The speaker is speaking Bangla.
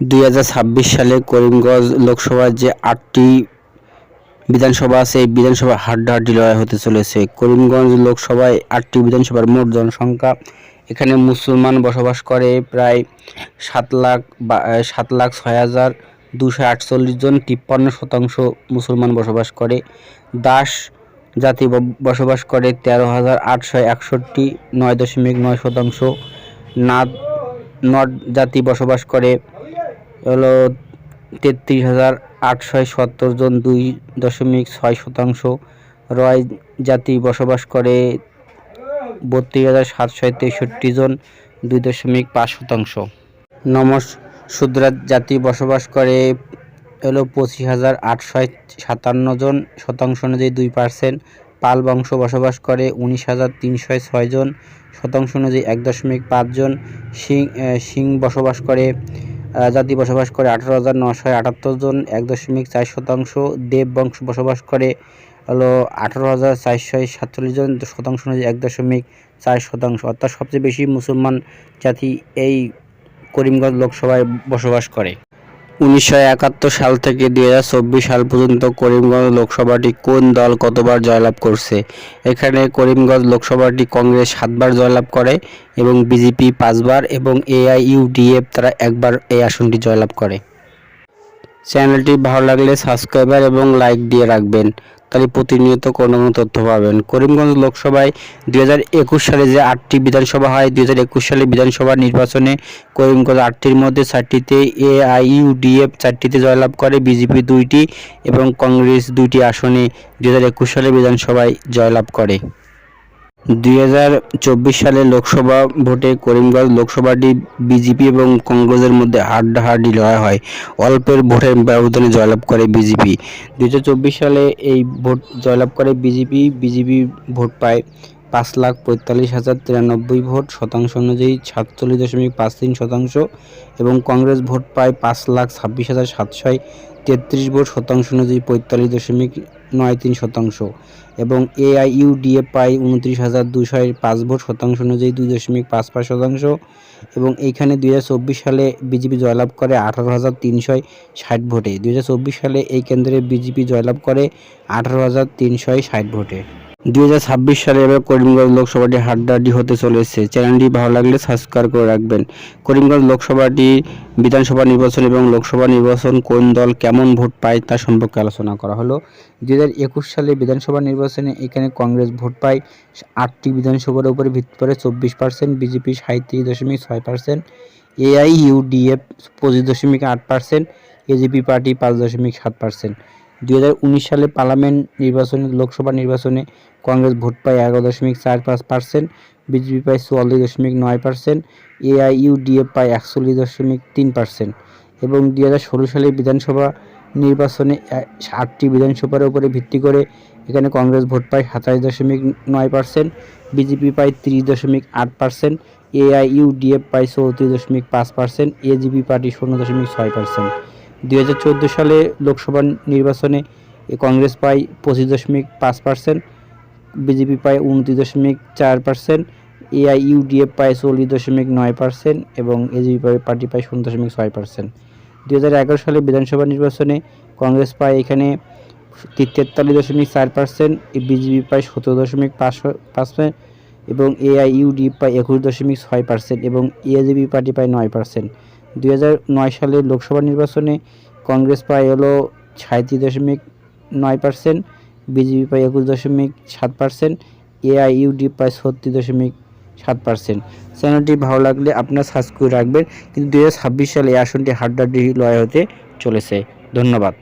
দুই হাজার ছাব্বিশ সালে করিমগঞ্জ লোকসভার যে আটটি বিধানসভা আছে, এই বিধানসভা হাড্ডাহাড্ডি লড়াই হতে চলেছে। করিমগঞ্জ লোকসভায় আটটি বিধানসভার মোট জনসংখ্যা। এখানে মুসলমান বসবাস করে প্রায় সাত লাখ বা সাত লাখ ছয় হাজার দুশো আটচল্লিশ জন, তিপ্পান্ন শতাংশ মুসলমান বসবাস করে। দাস জাতি বসবাস করে তেরো হাজার আটশো একষট্টি, নয় দশমিক নয় শতাংশ। নাদ নট জাতি বসবাস করে হলো তেত্রিশ হাজার আটশো সত্তর জন দুই দশমিক ছয় শতাংশ। রয় জাতি বসবাস করে বত্রিশ হাজার সাতশো তেষট্টি জন দুই দশমিক পাঁচ শতাংশ। নমস শুদ্রাত জাতি বসবাস করে হলো পঁচিশ হাজার আটশো সাতান্ন জন শতাংশ অনুযায়ী দুই পার্সেন্ট। পাল বংশ বসবাস করে উনিশ হাজার তিনশো ছয় জন শতাংশ অনুযায়ী এক দশমিক পাঁচ জন। সিং সিং বসবাস করে জাতি বসবাস করে আঠারো হাজার নশো আটাত্তর জন, এক দশমিক চার শতাংশ দেব বংশ বসবাস করে। হলো আঠারো হাজার চারশো জন, শতাংশ অনুযায়ী এক দশমিক চার শতাংশ। অর্থাৎ সবচেয়ে বেশি মুসলমান জাতি এই করিমগঞ্জ লোকসভায় বসবাস করে। উনিশশো একাত্তর সাল থেকে দুই হাজার চব্বিশ সাল পর্যন্ত করিমগঞ্জ লোকসভাটি কোন দল কতবার জয়লাভ করছে? এখানে করিমগঞ্জ লোকসভাটি কংগ্রেস সাতবার জয়লাভ করে এবং বিজেপি পাঁচবার এবং এআইইউডিএফ তারা একবার এই আসনটি জয়লাভ করে। চ্যানেলটি ভালো লাগলে সাবস্ক্রাইবার এবং লাইক দিয়ে রাখবেন। তাহলে প্রতিনিয়ত কোনো তথ্য পাবেন। করিমগঞ্জ লোকসভায় দুই হাজার একুশ সালে যে আটটি বিধানসভা হয়, দুই হাজার একুশ সালে বিধানসভা নির্বাচনে করিমগঞ্জ আটটির মধ্যে চারটিতে এআইইউডিএফ, চারটিতে জয়লাভ করে, বিজেপি দুইটি এবং কংগ্রেস দুইটি আসনে দুই হাজার একুশ সালে বিধানসভায় জয়লাভ করে। দুই হাজার চব্বিশ সালে লোকসভা ভোটে করিমগঞ্জ লোকসভাটি বিজেপি এবং কংগ্রেসের মধ্যে হাড্ডাহাড্ডি লড়াই হয়। অল্পের ভোটের ব্যবধানে জয়লাভ করে বিজেপি। দুই হাজার চব্বিশ সালে এই ভোট জয়লাভ করে বিজেপি। বিজেপি ভোট পায় পাঁচ লাখ পঁয়তাল্লিশ হাজার তিরানব্বই ভোট শতাংশ অনুযায়ী সাতচল্লিশ দশমিক পাঁচ তিন শতাংশ এবং কংগ্রেস ভোট পায় পাঁচ লাখ ছাব্বিশ হাজার সাতশো তেত্রিশ ভোট শতাংশ অনুযায়ী পঁয়তাল্লিশ দশমিক নয় তিন শতাংশ এবং এআইইউডিএফ পায় উনত্রিশ হাজার দুশো পাঁচ ভোট শতাংশ অনুযায়ী দুই দশমিক পাঁচ পাঁচ শতাংশ এবং এইখানে দুই হাজার চব্বিশ সালে বিজেপি জয়লাভ করে আঠারো হাজার তিনশো ষাট ভোটে। দুই হাজার চব্বিশ সালে এই কেন্দ্রে বিজেপি জয়লাভ করে আঠারো হাজার তিনশো ষাট ভোটে। দুই হাজার ছাব্বিশ সালে এবার করিমগঞ্জ লোকসভাটি হাড্ডাহাড্ডি হতে চলেছে চ্যানেলটি ভালো লাগলে সাবস্ক্রাইব করে রাখবেন। করিমগঞ্জ লোকসভাটি বিধানসভা নির্বাচন এবং লোকসভা নির্বাচন কোন দল কেমন ভোট পায় তা সম্পর্কে আলোচনা করা হলো। দুই হাজার একুশ সালে বিধানসভা নির্বাচনে এখানে কংগ্রেস ভোট পায়। আটটি বিধানসভার উপরে ভিত্তি করে চব্বিশ পার্সেন্ট বিজেপি সাঁত্রিশ দশমিক ছয় পার্সেন্ট এআইইউডিএফ পঁচিশ দশমিক আট পার্সেন্ট এজিপি পার্টি পাঁচ দশমিক সাত পার্সেন্ট দুই সালে পার্লামেন্ট নির্বাচনে, লোকসভা নির্বাচনে কংগ্রেস ভোট পায় এগারো দশমিক চার পাঁচ পার্সেন্ট, বিজেপি পায় চুয়াল্লিশ দশমিক নয় পার্সেন্ট এআইইউডিএফ পায় একচল্লিশ দশমিক তিন পার্সেন্ট এবং দুই হাজার ষোলো সালে বিধানসভা নির্বাচনে আটটি বিধানসভার উপরে ভিত্তি করে এখানে কংগ্রেস ভোট পায় সাতাশ দশমিক নয় পার্সেন্ট, বিজেপি পায় তিরিশ দশমিক আট পার্সেন্ট এআইইউডিএফ পায় চৌত্রিশ দশমিক পাঁচ পার্সেন্ট এজিপি পার্টি শূন্য দশমিক ছয় পার্সেন্ট। দুই হাজার চোদ্দ সালে লোকসভা নির্বাচনে কংগ্রেস পায় পঁচিশ দশমিক পাঁচ পার্সেন্ট, বিজেপি পায় উনত্রিশ দশমিক চার পার্সেন্ট এআইইউডিএফ পায় চল্লিশ দশমিক নয় পার্সেন্ট এবং এজিপি পার্টি পায় শূন্য দশমিক ছয় পার্সেন্ট। দু হাজার এগারো সালে বিধানসভা নির্বাচনে কংগ্রেস পায় এখানে তেতাল্লিশ দশমিক চার পার্সেন্ট, বিজেপি পায় সতেরো দশমিক পাঁচ পার্সেন্ট এবং এআইইউডি পায় একুশ দশমিক ছয় পার্সেন্ট এবং এজিপি পার্টি পায় নয় পার্সেন্ট। দুই হাজার নয় সালের লোকসভা নির্বাচনে কংগ্রেস পায় এলো সাঁত্রিশ দশমিক নয় পার্সেন্ট, বিজেপি পায় একুশ দশমিক সাত পার্সেন্ট, এআইইউডি পায় ছত্রিশ দশমিক সাত পার্সেন্ট। চ্যানেলটি ভালো লাগলে আপনার সাবস্ক্রাইব রাখবেন। কিন্তু দু হাজার ছাব্বিশ সালে এই আসনটি হাড্ডাহাড্ডি লয় হতে চলেছে। ধন্যবাদ।